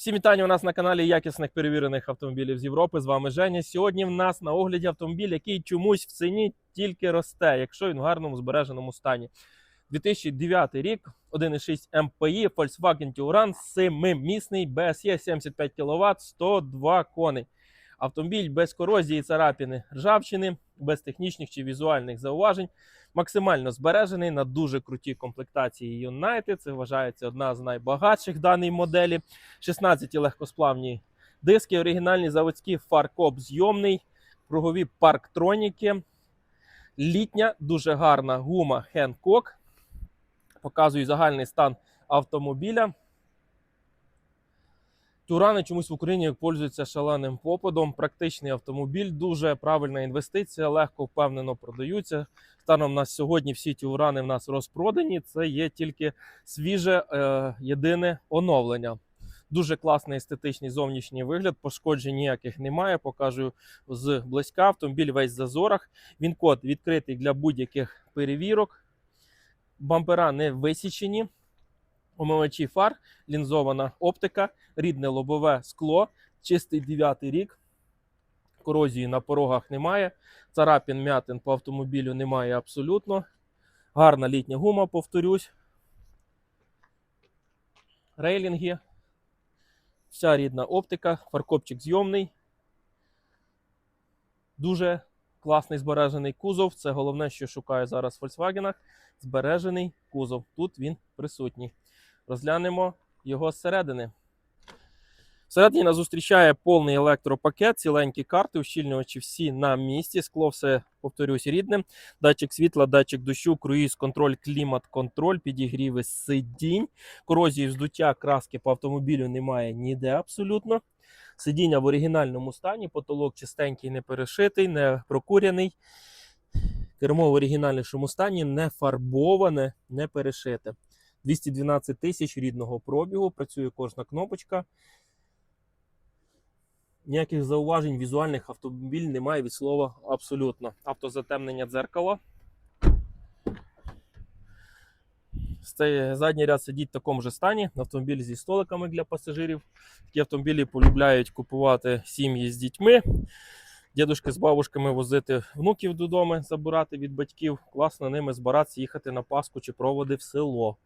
Всім вітання у нас на каналі якісних перевірених автомобілів з Європи. З вами Женя. Сьогодні в нас на огляді автомобіль, який чомусь в ціні тільки росте, якщо він в гарному збереженому стані. 2009 рік, 1,6 MPI, Volkswagen Touran, 7-місний, BSE 75 кВт, 102 коней. Автомобіль без корозії, царапини, ржавчини, без технічних чи візуальних зауважень. Максимально збережений на дуже крутій комплектації United. Це вважається одна з найбагатших даної моделі. 16 легкосплавні диски, оригінальні заводські фаркоп зйомний, кругові парктроніки, літня, дуже гарна гума Hancock. Показую загальний стан автомобіля. Турани чомусь в Україні пользуються шаленим попадом. Практичний автомобіль, дуже правильна інвестиція, легко впевнено продаються. Станом на сьогодні всі тюрани в нас розпродані. Це є тільки свіже е, єдине оновлення. Дуже класний естетичний зовнішній вигляд, пошкоджень ніяких немає. Покажу з близька. Автомобіль весь в зазорах. Він код відкритий для будь-яких перевірок. Бампера не висічені. Омивачі фар, лінзована оптика, рідне лобове скло, чистий 9 рік. Корозії на порогах немає. Царапін м'ятин по автомобілю немає абсолютно. Гарна літня гума, повторюсь. Рейлінги. Вся рідна оптика, фаркопчик зйомний. Дуже класний збережений кузов. Це головне, що шукаю зараз в Volkswagen. Збережений кузов. Тут він присутній. Розглянемо його зсередини. Всередині нас зустрічає повний електропакет, ціленькі карти, ущільнювачі всі на місці. Скло все, повторюсь, рідне. Датчик світла, датчик дощу, круїз, контроль, клімат, контроль, підігріви сидінь. Корозії вздуття краски по автомобілю немає ніде абсолютно. Сидіння в оригінальному стані, потолок чистенький, не перешитий, не прокуряний. Кермо в оригінальнішому стані, не фарбоване, не перешите. 212 тисяч рідного пробігу, працює кожна кнопочка. Ніяких зауважень візуальних автомобіль немає від слова абсолютно. Автозатемнення дзеркала. Задній ряд сидіть в такому ж стані. Автомобіль зі столиками для пасажирів. Такі автомобілі полюбляють купувати сім'ї з дітьми. Дідушки з бабушками возити внуків додому, забирати від батьків. Класно ними збиратися, їхати на Пасху чи проводи в село.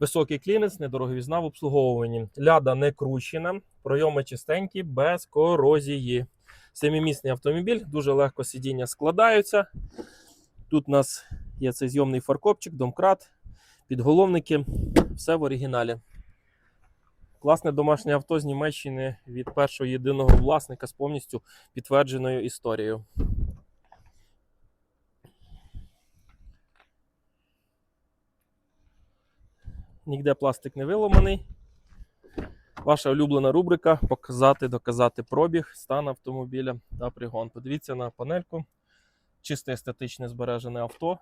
Високий клінець, недороговізна в обслуговуванні. Ляда не кручена, пройоми чистенькі, без корозії. Семимісний автомобіль, дуже легко сидіння складаються. Тут у нас є цей зйомний фаркопчик, домкрат, підголовники. Все в оригіналі. Класне домашнє авто з Німеччини від першого єдиного власника з повністю підтвердженою історією. Ніде пластик не виламаний. Ваша улюблена рубрика показати, доказати пробіг, стан автомобіля та пригон. Подивіться на панельку. Чисте естетичне збережене авто.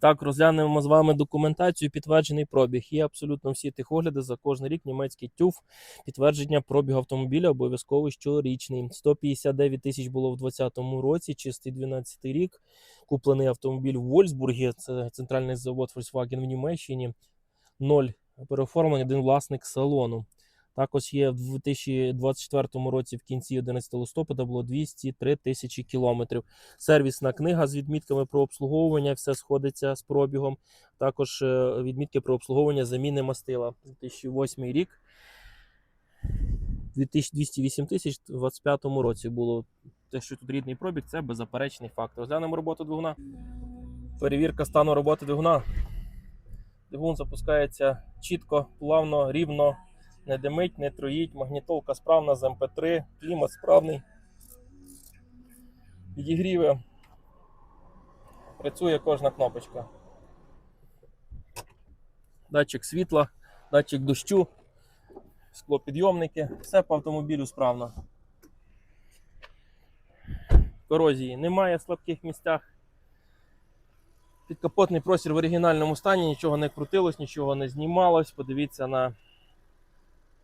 Так, розглянемо з вами документацію, підтверджений пробіг. Є абсолютно всі техогляди за кожен рік. Німецький тюф, підтвердження пробігу автомобіля обов'язково щорічний. 159 тисяч було в 2020 році, чистий 12 рік. Куплений автомобіль в Вольсбургі, це центральний завод Volkswagen в Німеччині. Ноль переоформлень, один власник салону. Також є в 2024 році, в кінці 11 листопада, було 203 тисячі кілометрів. Сервісна книга з відмітками про обслуговування, все сходиться з пробігом. Також е, відмітки про обслуговування заміни мастила. 2008 рік. 2208 тисяч у 2025 році було. Те, що тут рідний пробіг, це беззаперечний факт. Розглянемо роботу двигуна. Перевірка стану роботи двигуна. Двигун запускається чітко, плавно, рівно, не димить, не троїть. Магнітолка справна з МП3, клімат справний. Підігріви. Працює кожна кнопочка. Датчик світла, датчик дощу, склопідйомники. Все по автомобілю справно. Корозії немає в слабких місцях. Підкапотний простір в оригінальному стані, нічого не крутилось, нічого не знімалось. Подивіться на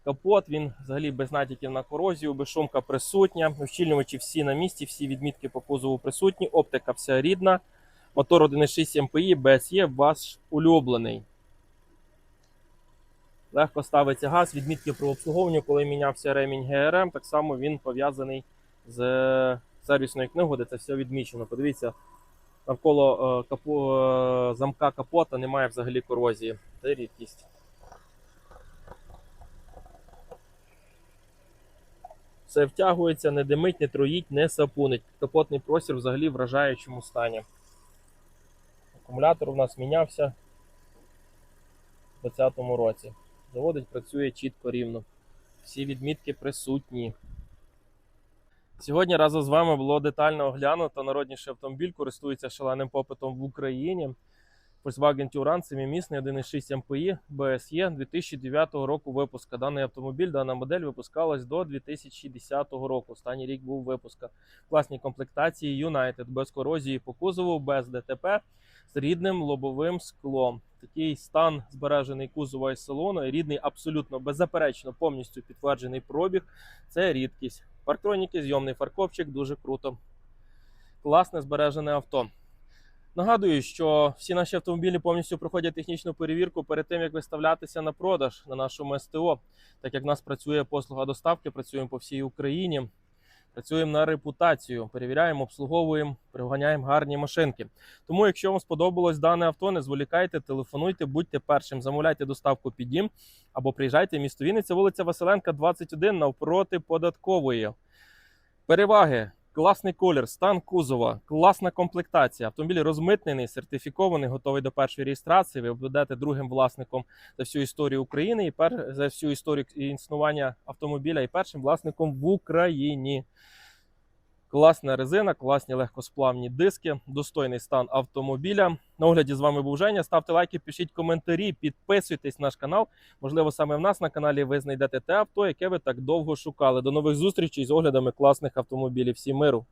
капот, він взагалі без натяків на корозію, безшумка присутня. Ущільнювачі всі на місці, всі відмітки по кузову присутні, оптика вся рідна. Мотор 1.6 MPI BSE ваш улюблений. Легко ставиться газ, відмітки про обслуговування, коли мінявся ремінь ГРМ, так само він пов'язаний з е, сервісною книгою, де це все відмічено. Подивіться, навколо е, капо, е, замка капота немає взагалі корозії. Це рідкість. Все втягується, не димить, не троїть, не сапунить. Капотний простір взагалі в вражаючому стані. Акумулятор у нас мінявся у 2020 році. Заводить, працює чітко рівно. Всі відмітки присутні. Сьогодні разом з вами було детально оглянуто народніший автомобіль, користується шаленим попитом в Україні. Volkswagen Touran семимісний 1.6 МПІ BSE 2009 року випуска. Даний автомобіль, дана модель випускалась до 2010 року. Останній рік був випуска. Класні комплектації United без корозії по кузову, без ДТП з рідним лобовим склом. Такий стан збережений кузова і салону, рідний абсолютно беззаперечно, повністю підтверджений пробіг. Це рідкість. Парктроніки, зйомний фаркопчик, дуже круто. Класне збережене авто. Нагадую, що всі наші автомобілі повністю проходять технічну перевірку перед тим, як виставлятися на продаж на нашому СТО. Так як в нас працює послуга доставки, працюємо по всій Україні. Працюємо на репутацію, перевіряємо, обслуговуємо, приганяємо гарні машинки. Тому, якщо вам сподобалось дане авто, не зволікайте, телефонуйте, будьте першим, замовляйте доставку під дім або приїжджайте в місто Вінниця, вулиця Василенка, 21, навпроти податкової. Переваги. Класний колір, стан кузова, класна комплектація. Автомобіль розмитнений, сертифікований, готовий до першої реєстрації. Ви будете другим власником за всю історію України і пер... за всю історію існування автомобіля і першим власником в Україні. Класна резина, класні легкосплавні диски, достойний стан автомобіля. На огляді з вами був Женя. Ставте лайки, пишіть коментарі, підписуйтесь на наш канал. Можливо, саме в нас на каналі ви знайдете те авто, яке ви так довго шукали. До нових зустрічей з оглядами класних автомобілів. Всім миру!